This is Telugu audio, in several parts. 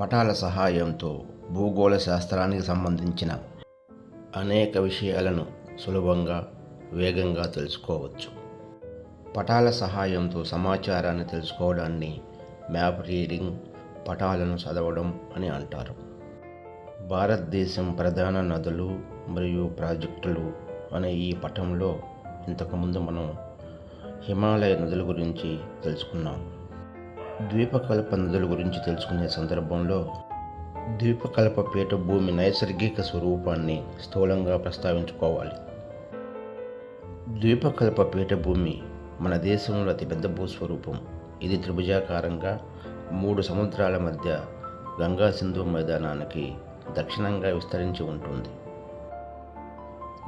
పటాల సహాయంతో భూగోళ శాస్త్రానికి సంబంధించిన అనేక విషయాలను సులభంగా వేగంగా తెలుసుకోవచ్చు. పటాల సహాయంతో సమాచారాన్ని తెలుసుకోవడాన్ని మ్యాప్ రీడింగ్ పటాలను చదవడం అని అంటారు. భారతదేశం ప్రధాన నదులు మరియు ప్రాజెక్టులు అనే ఈ పటంలో ఇంతకుముందు మనం హిమాలయ నదుల గురించి తెలుసుకున్నాం. ద్వీపకల్ప నదుల గురించి తెలుసుకునే సందర్భంలో ద్వీపకల్ప పీఠభూమి నైసర్గిక స్వరూపాన్ని స్థూలంగా ప్రస్తావించుకోవాలి. ద్వీపకల్ప పీఠభూమి మన దేశంలో అతిపెద్ద భూస్వరూపం. ఇది త్రిభుజాకారంగా మూడు సముద్రాల మధ్య గంగా సింధు మైదానానికి దక్షిణంగా విస్తరించి ఉంటుంది.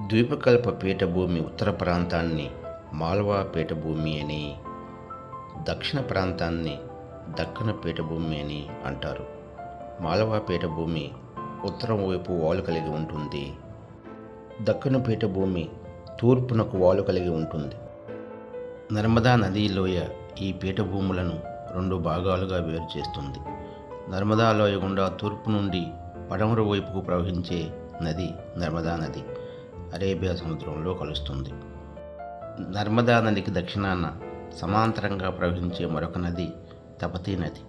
ద్వీపకల్ప పీఠభూమి ఉత్తర ప్రాంతాన్ని మాల్వా పీఠభూమి అని దక్షిణ ప్రాంతాన్ని దక్కన పీఠభూమి అని అంటారు. మాలవా పీఠభూమి ఉత్తరం వైపు వాలు కలిగి ఉంటుంది. దక్కన పీఠభూమి తూర్పునకు వాలు కలిగి ఉంటుంది. నర్మదా నదీ లోయ ఈ పీఠభూములను రెండు భాగాలుగా వేరు చేస్తుంది. నర్మదా లోయ గుండా తూర్పు నుండి పడమర వైపుకు ప్రవహించే నది నర్మదా నది అరేబియా సముద్రంలో కలుస్తుంది. నర్మదా నదికి దక్షిణాన సమాంతరంగా ప్రవహించే మరొక నది తపతి నది.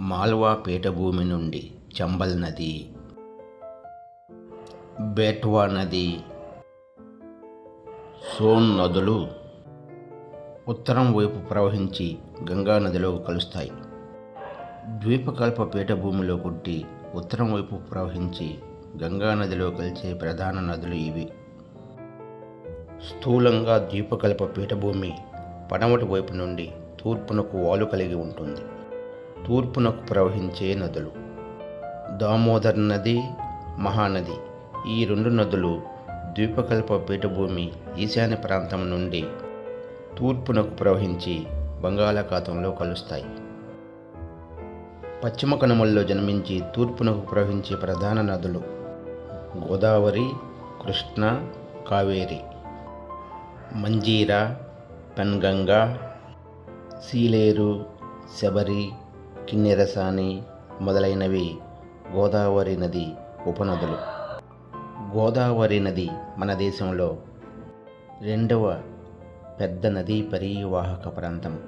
మాల్వా పీఠభూమి నుండి చంబల్ నది. బేట్వా నది. సోన్ నదులు ఉత్తరం వైపు ప్రవహించి గంగా నదిలో కలుస్తాయి. ద్వీపకల్ప పీఠభూమిలో కొట్టి ఉత్తరం వైపు ప్రవహించి గంగా నదిలో కలిసే ప్రధాన నదులు ఇవి. స్థూలంగా ద్వీపకల్ప పీఠభూమి పడమటి వైపు నుండి తూర్పునకు వాలు కలిగి ఉంటుంది. తూర్పునకు ప్రవహించే నదులు. దామోదర్ నది మహానది. ఈ రెండు నదులు ద్వీపకల్ప పీఠభూమి ఈశాన్య ప్రాంతం నుండి తూర్పునకు ప్రవహించి బంగాళాఖాతంలో కలుస్తాయి. పశ్చిమ కనుమల్లో జన్మించి తూర్పునకు ప్రవహించే ప్రధాన నదులు గోదావరి కృష్ణ కావేరి. మంజీరా పెన్గంగా సీలేరు శబరి కిన్నెరసాని మొదలైనవి గోదావరి నది ఉపనదులు. గోదావరి నది మన దేశంలో రెండవ పెద్ద నదీ పరీవాహక ప్రాంతం.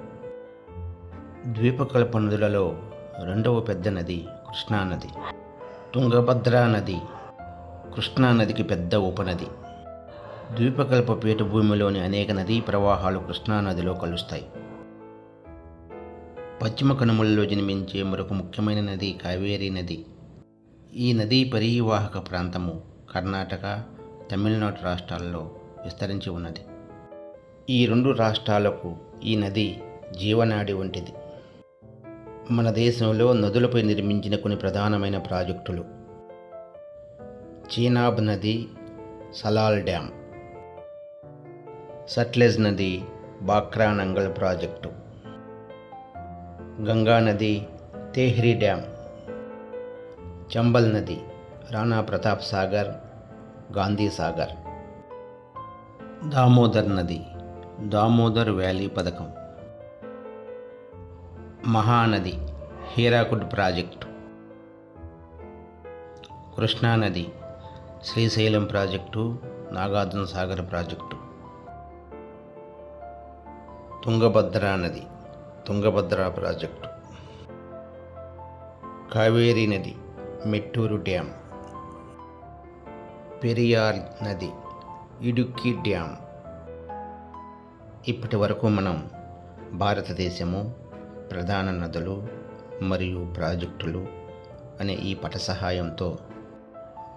ద్వీపకల్ప నదులలో రెండవ పెద్ద నది కృష్ణానది తుంగభద్రా నది కృష్ణానదికి పెద్ద ఉపనది. ద్వీపకల్ప పీఠభూమిలోని అనేక నదీ ప్రవాహాలు కృష్ణానదిలో కలుస్తాయి. పశ్చిమ కనుమలలో జన్మించే మరొక ముఖ్యమైన నది కావేరీ నది. ఈ నదీ పరీవాహక ప్రాంతము కర్ణాటక తమిళనాడు రాష్ట్రాల్లో విస్తరించి ఉన్నది. ఈ రెండు రాష్ట్రాలకు ఈ నది జీవనాడి వంటిది. మన దేశంలో నదులపై నిర్మించిన కొన్ని ప్రధానమైన ప్రాజెక్టులు. చీనాబ్ నది సలాల్ డ్యామ్ సట్లెజ్ నది బాక్రా నంగల్ ప్రాజెక్టు. గంగా నది తేహ్రీ డ్యామ్ చంబల్ నది రాణా ప్రతాప్ సాగర్ గాంధీ సాగర్. దామోదర్ నది దామోదర్ వ్యాలీ పథకం. మహానది హీరాకుడ్ ప్రాజెక్టు. కృష్ణానది శ్రీశైలం ప్రాజెక్టు నాగార్జున సాగర్ ప్రాజెక్టు. తుంగభద్రా నది తుంగభద్ర ప్రాజెక్టు. కావేరీ నది మెట్టూరు డ్యామ్ పెరియార్ నది ఇడుక్కి డ్యామ్ ఇప్పటి వరకు మనం భారతదేశము ప్రధాన నదులు మరియు ప్రాజెక్టులు అనే ఈ పట సహాయంతో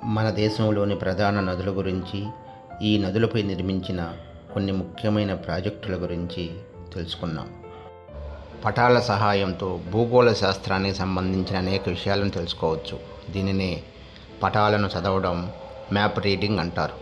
మన దేశంలోని ప్రధాన నదుల గురించి ఈ నదులపై నిర్మించిన కొన్ని ముఖ్యమైన ప్రాజెక్టుల గురించి తెలుసుకున్నాం. పటాల సహాయంతో భూగోళ శాస్త్రానికి సంబంధించిన అనేక విషయాలను తెలుసుకోవచ్చు. దీనినే పటాలను చదవడం మ్యాప్ రీడింగ్ అంటారు.